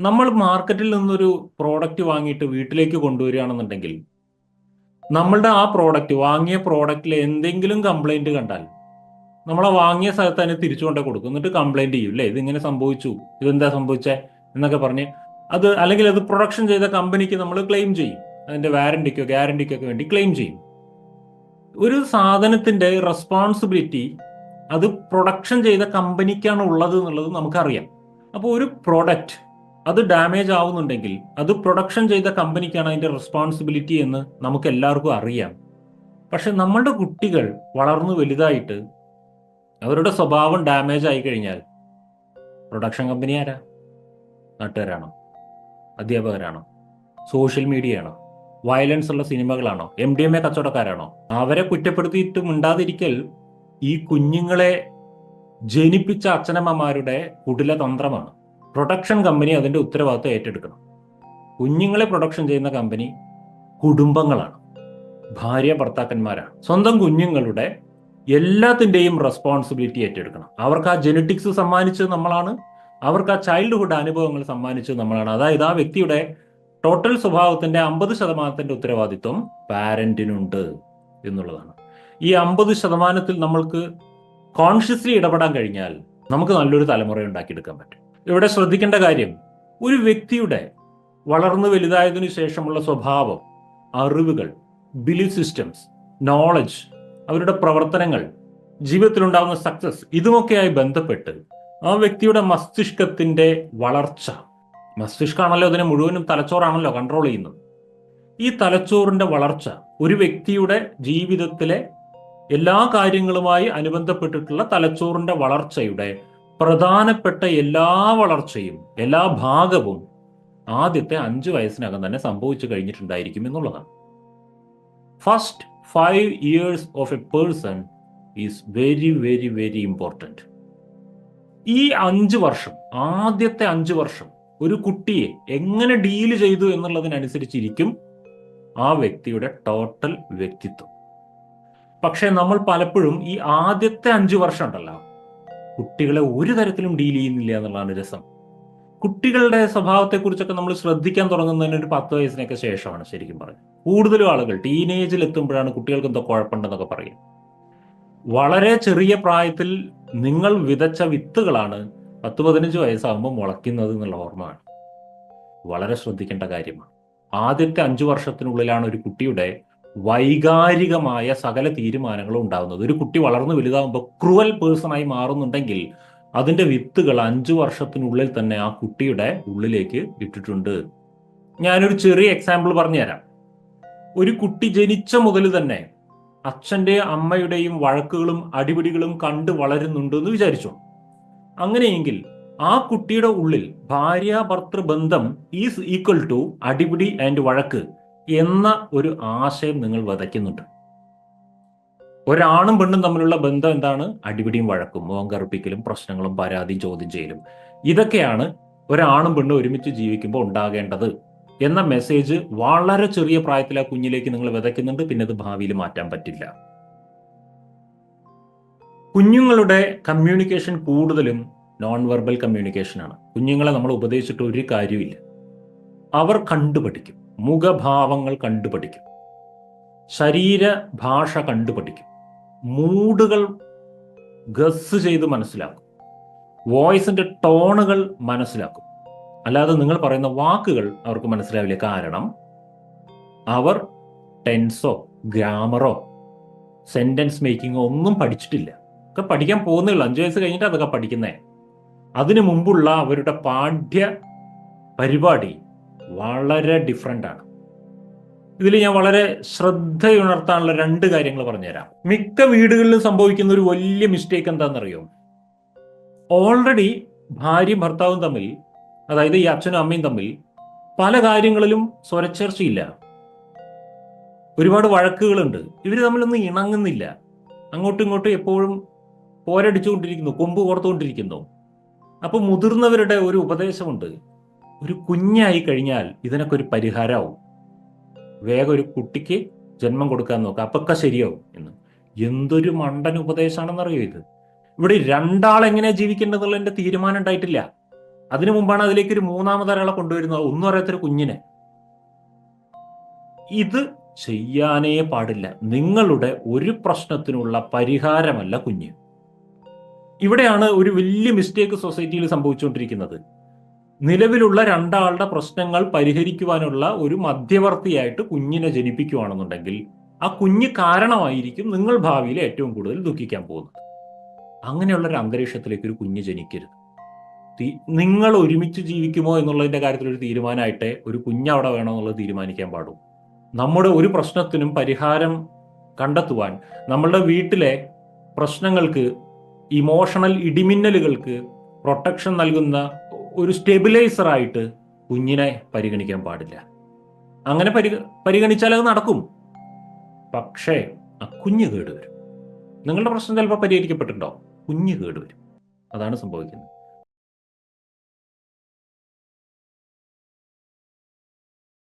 നമ്മൾ മാർക്കറ്റിൽ നിന്നൊരു പ്രോഡക്റ്റ് വാങ്ങിയിട്ട് വീട്ടിലേക്ക് കൊണ്ടുവരികയാണെന്നുണ്ടെങ്കിൽ നമ്മളുടെ ആ പ്രോഡക്റ്റ് വാങ്ങിയ പ്രോഡക്റ്റിൽ എന്തെങ്കിലും കംപ്ലൈന്റ് കണ്ടാൽ നമ്മളെ വാങ്ങിയ സ്ഥലത്ത് തന്നെ തിരിച്ചു കൊണ്ടേ കൊടുക്കും. എന്നിട്ട് കംപ്ലൈന്റ് ചെയ്യും. അല്ലേ ഇതിങ്ങനെ സംഭവിച്ചു. ഇതെന്താ സംഭവിച്ചേ എന്നൊക്കെ പറഞ്ഞ് അത് അല്ലെങ്കിൽ അത് പ്രൊഡക്ഷൻ ചെയ്ത കമ്പനിക്ക് നമ്മൾ ക്ലെയിം ചെയ്യും. അതിന്റെ വാരണ്ടിക്കോ ഗ്യാരണ്ടിക്കോ ഒക്കെ വേണ്ടി ക്ലെയിം ചെയ്യും. ഒരു സാധനത്തിന്റെ റെസ്പോൺസിബിലിറ്റി അത് പ്രൊഡക്ഷൻ ചെയ്ത കമ്പനിക്കാണ് ഉള്ളത് എന്നുള്ളത് നമുക്കറിയാം. അപ്പോൾ ഒരു പ്രോഡക്റ്റ് അത് ഡാമേജ് ആവുന്നുണ്ടെങ്കിൽ അത് പ്രൊഡക്ഷൻ ചെയ്ത കമ്പനിക്കാണ് അതിന്റെ റെസ്പോൺസിബിലിറ്റി എന്ന് നമുക്ക് എല്ലാവർക്കും അറിയാം. പക്ഷെ നമ്മളുടെ കുട്ടികൾ വളർന്നു വലുതായിട്ട് അവരുടെ സ്വഭാവം ഡാമേജ് ആയി കഴിഞ്ഞാൽ പ്രൊഡക്ഷൻ കമ്പനി ആരാ? നാട്ടുകാരാണോ? അധ്യാപകരാണോ? സോഷ്യൽ മീഡിയ ആണോ? വയലൻസ് ഉള്ള സിനിമകളാണോ? എം ഡി എം എ കച്ചവടക്കാരാണോ? അവരെ കുറ്റപ്പെടുത്തിയിട്ട് മിണ്ടാതിരിക്കൽ ഈ കുഞ്ഞുങ്ങളെ ജനിപ്പിച്ച അച്ഛനമ്മമാരുടെ കുടില തന്ത്രമാണ് പ്രൊഡക്ഷൻ കമ്പനി അതിന്റെ ഉത്തരവാദിത്വം ഏറ്റെടുക്കണം. കുഞ്ഞുങ്ങളെ പ്രൊഡക്ഷൻ ചെയ്യുന്ന കമ്പനി കുടുംബങ്ങളാണ്. ഭാര്യ ഭർത്താക്കന്മാരാണ്. സ്വന്തം കുഞ്ഞുങ്ങളുടെ എല്ലാത്തിന്റെയും റെസ്പോൺസിബിലിറ്റി ഏറ്റെടുക്കണം. അവർക്ക് ആ ജെനറ്റിക്സ് സമ്മാനിച്ചത് നമ്മളാണ്. അവർക്ക് ആ ചൈൽഡ്ഹുഡ് അനുഭവങ്ങൾ സമ്മാനിച്ചത് നമ്മളാണ്. അതായത് ആ വ്യക്തിയുടെ ടോട്ടൽ സ്വഭാവത്തിന്റെ അമ്പത് ശതമാനത്തിന്റെ ഉത്തരവാദിത്വം പാരന്റിനുണ്ട് എന്നുള്ളതാണ്. ഈ അമ്പത് ശതമാനത്തിൽ നമ്മൾക്ക് കോൺഷ്യസ്ലി ഇടപെടാൻ കഴിഞ്ഞാൽ നമുക്ക് നല്ലൊരു തലമുറ ഉണ്ടാക്കിയെടുക്കാൻ പറ്റും. ഇവിടെ ശ്രദ്ധിക്കേണ്ട കാര്യം ഒരു വ്യക്തിയുടെ വളർന്നു വലുതായതിനു ശേഷമുള്ള സ്വഭാവം അറിവുകൾ ബിലീഫ് സിസ്റ്റംസ് നോളജ് അവരുടെ പ്രവർത്തനങ്ങൾ ജീവിതത്തിലുണ്ടാകുന്ന സക്സസ് ഇതുമൊക്കെയായി ബന്ധപ്പെട്ട് ആ വ്യക്തിയുടെ മസ്തിഷ്കത്തിന്റെ വളർച്ച മസ്തിഷ്കമാണല്ലോ അതിനെ മുഴുവനും തലച്ചോറാണല്ലോ കൺട്രോൾ ചെയ്യുന്നത്. ഈ തലച്ചോറിന്റെ വളർച്ച ഒരു വ്യക്തിയുടെ ജീവിതത്തിലെ എല്ലാ കാര്യങ്ങളുമായി അനുബന്ധപ്പെട്ടിട്ടുള്ള തലച്ചോറിന്റെ വളർച്ചയുടെ പ്രധാനപ്പെട്ട എല്ലാ വളർച്ചയും എല്ലാ ഭാഗവും ആദ്യത്തെ അഞ്ച് വയസ്സിനകം തന്നെ സംഭവിച്ചു കഴിഞ്ഞിട്ടുണ്ടായിരിക്കും എന്നുള്ളതാണ്. First five years of a person is very very very important ഈ അഞ്ച് വർഷം ആദ്യത്തെ അഞ്ച് വർഷം ഒരു കുട്ടിയെ എങ്ങനെ ഡീൽ ചെയ്തു എന്നുള്ളതിനനുസരിച്ചിരിക്കും ആ വ്യക്തിയുടെ ടോട്ടൽ വ്യക്തിത്വം. പക്ഷേ നമ്മൾ പലപ്പോഴും ഈ ആദ്യത്തെ അഞ്ച് വർഷം ഉണ്ടല്ലോ കുട്ടികളെ ഒരു തരത്തിലും ഡീൽ ചെയ്യുന്നില്ല എന്നുള്ളതാണ് രസം. കുട്ടികളുടെ സ്വഭാവത്തെക്കുറിച്ചൊക്കെ നമ്മൾ ശ്രദ്ധിക്കാൻ തുടങ്ങുന്നതിന് ഒരു പത്ത് വയസ്സിനൊക്കെ ശേഷമാണ് ശരിക്കും പറഞ്ഞത്. കൂടുതലും ആളുകൾ ടീനേജിൽ എത്തുമ്പോഴാണ് കുട്ടികൾക്ക് എന്തോ കുഴപ്പമുണ്ടെന്നൊക്കെ പറയും വളരെ ചെറിയ പ്രായത്തിൽ നിങ്ങൾ വിതച്ച വിത്തുകളാണ് പത്ത് പതിനഞ്ച് വയസ്സാകുമ്പോൾ മുളയ്ക്കുന്നത് എന്നുള്ള ഓർമ്മയാണ്. വളരെ ശ്രദ്ധിക്കേണ്ട കാര്യമാണ്. ആദ്യത്തെ അഞ്ചു വർഷത്തിനുള്ളിലാണ് ഒരു കുട്ടിയുടെ വൈകാരികമായ സകല തീരുമാനങ്ങളും ഉണ്ടാകുന്നത്. ഒരു കുട്ടി വളർന്നു വലുതാകുമ്പോൾ ക്രുവൽ പേഴ്സണായി മാറുന്നുണ്ടെങ്കിൽ അതിന്റെ വിത്തുകൾ അഞ്ചു വർഷത്തിനുള്ളിൽ തന്നെ ആ കുട്ടിയുടെ ഉള്ളിലേക്ക് ഇട്ടിട്ടുണ്ട്. ഞാനൊരു ചെറിയ എക്സാമ്പിൾ പറഞ്ഞുതരാം. ഒരു കുട്ടി ജനിച്ച മുതൽ തന്നെ അച്ഛന്റെ അമ്മയുടെയും വഴക്കുകളും അടിപിടികളും കണ്ട് വളരുന്നുണ്ട് എന്ന് വിചാരിച്ചു? അങ്ങനെയെങ്കിൽ ആ കുട്ടിയുടെ ഉള്ളിൽ ഭാര്യ ഭർത്തൃ ബന്ധം ഈസ് ഈക്വൽ ടു അടിപിടി ആൻഡ് വഴക്ക് എന്ന ഒരു ആശയം നിങ്ങൾ വതയ്ക്കുന്നുണ്ട്. ഒരാണും പെണ്ണും തമ്മിലുള്ള ബന്ധം എന്താണ്? അടിപിടിയും വഴക്കും മുഖം കറുപ്പിക്കലും പ്രശ്നങ്ങളും പരാതിയും ചോദ്യം ചെയ്യലും. ഇതൊക്കെയാണ് ഒരാണും പെണ്ണും ഒരുമിച്ച് ജീവിക്കുമ്പോൾ ഉണ്ടാകേണ്ടത് എന്ന മെസ്സേജ് വളരെ ചെറിയ പ്രായത്തിൽ ആ കുഞ്ഞിലേക്ക് നിങ്ങൾ വിതയ്ക്കുന്നുണ്ട്. പിന്നെ അത് ഭാവിയിൽ മാറ്റാൻ പറ്റില്ല. കുഞ്ഞുങ്ങളുടെ കമ്മ്യൂണിക്കേഷൻ കൂടുതലും നോൺ വെർബൽ കമ്മ്യൂണിക്കേഷനാണ് കുഞ്ഞുങ്ങളെ നമ്മൾ ഉപദേശിച്ചിട്ട് ഒരു കാര്യമില്ല അവർ കണ്ടുപഠിക്കും. മുഖഭാവങ്ങൾ കണ്ടുപഠിക്കും. ശരീരഭാഷ കണ്ടുപഠിക്കും. മൂഡുകൾ ഗസ് ചെയ്ത് മനസ്സിലാക്കും. വോയിസിന്റെ ടോണുകൾ മനസ്സിലാക്കും. അല്ലാതെ നിങ്ങൾ പറയുന്ന വാക്കുകൾ അവർക്ക് മനസ്സിലാവില്ല. കാരണം അവർ ടെൻസോ ഗ്രാമറോ സെന്റൻസ് മേക്കിങ്ങോ ഒന്നും പഠിച്ചിട്ടില്ല. ഒക്കെ പഠിക്കാൻ പോകുന്നേ ഉള്ളൂ. അഞ്ചു വയസ്സ് കഴിഞ്ഞിട്ട് അതൊക്കെ പഠിക്കുന്നേ. അതിനു മുമ്പുള്ള അവരുടെ പാഠ്യ പരിപാടി വളരെ ഡിഫറെന്റ് ആണ്. ഇതിൽ ഞാൻ വളരെ ശ്രദ്ധയുണർത്താനുള്ള രണ്ട് കാര്യങ്ങൾ പറഞ്ഞുതരാം. മിക്ക വീടുകളിലും സംഭവിക്കുന്ന ഒരു വലിയ മിസ്റ്റേക്ക് എന്താണെന്നറിയോ? ഓൾറെഡി ഭാര്യയും ഭർത്താവും തമ്മിൽ അതായത് ഈ അച്ഛനും അമ്മയും തമ്മിൽ പല കാര്യങ്ങളിലും സ്വരച്ചേർച്ചയില്ല. ഒരുപാട് വഴക്കുകളുണ്ട്. ഇവർ തമ്മിലൊന്നും ഇണങ്ങുന്നില്ല. അങ്ങോട്ടും ഇങ്ങോട്ടും എപ്പോഴും പോരടിച്ചുകൊണ്ടിരിക്കുന്നു കൊമ്പ് കോർത്തുകൊണ്ടിരിക്കുന്നു. അപ്പോൾ മുതിർന്നവരുടെ ഒരു ഉപദേശമുണ്ട്. ഒരു കുഞ്ഞായി കഴിഞ്ഞാൽ ഇതിനൊക്കെ ഒരു പരിഹാരമാവും വേഗം ഒരു കുട്ടിക്ക് ജന്മം കൊടുക്കാൻ നോക്കുക അപ്പൊക്കെ ശരിയാവും എന്ന്. എന്തൊരു മണ്ടൻ ഉപദേശമാണെന്നറിയോ ഇത്? ഇവിടെ രണ്ടാൾ എങ്ങനെ ജീവിക്കേണ്ടതെന്നുള്ളതിന്റെ തീരുമാനം ഉണ്ടായിട്ടില്ല. അതിനു മുമ്പാണ് അതിലേക്ക് ഒരു മൂന്നാമതൊരാളെ കൊണ്ടുവരുന്നത്. ഒന്നും അറിയാത്തൊരു കുഞ്ഞിനെ. ഇത് ചെയ്യാനേ പാടില്ല. നിങ്ങളുടെ ഒരു പ്രശ്നത്തിനുള്ള പരിഹാരമല്ല കുഞ്ഞ്. ഇവിടെയാണ് ഒരു വലിയ മിസ്റ്റേക്ക് സൊസൈറ്റിയിൽ സംഭവിച്ചുകൊണ്ടിരിക്കുന്നത്. നിലവിലുള്ള രണ്ടാളുടെ പ്രശ്നങ്ങൾ പരിഹരിക്കുവാനുള്ള ഒരു മധ്യവർത്തിയായിട്ട് കുഞ്ഞിനെ ജനിപ്പിക്കുകയാണെന്നുണ്ടെങ്കിൽ ആ കുഞ്ഞ് കാരണമായിരിക്കും നിങ്ങൾ ഭാവിയിൽ ഏറ്റവും കൂടുതൽ ദുഃഖിക്കാൻ പോകുന്നത്. അങ്ങനെയുള്ള ഒരു അന്തരീക്ഷത്തിലേക്ക് ഒരു കുഞ്ഞ് ജനിക്കരുത്. നിങ്ങൾ ഒരുമിച്ച് ജീവിക്കുമോ എന്നുള്ളതിന്റെ കാര്യത്തിൽ ഒരു തീരുമാനമായിട്ടേ ഒരു കുഞ്ഞ് അവിടെ വേണമെന്നുള്ളത് തീരുമാനിക്കാൻ പാടും നമ്മുടെ ഒരു പ്രശ്നത്തിനും പരിഹാരം കണ്ടെത്തുവാൻ നമ്മളുടെ വീട്ടിലെ പ്രശ്നങ്ങൾക്ക് ഇമോഷണൽ ഇടിമിന്നലുകൾക്ക് പ്രൊട്ടക്ഷൻ നൽകുന്ന ഒരു സ്റ്റെബിലൈസർ ആയിട്ട് കുഞ്ഞിനെ പരിഗണിക്കാൻ പാടില്ല. അങ്ങനെ പരി പരിഗണിച്ചാൽ അത് നടക്കും. പക്ഷേ ആ കുഞ്ഞ് കേടുവരും. നിങ്ങളുടെ പ്രശ്നം ചിലപ്പോൾ പരിഹരിക്കപ്പെട്ടിട്ടുണ്ടോ കുഞ്ഞ് കേടുവരും. അതാണ് സംഭവിക്കുന്നത്.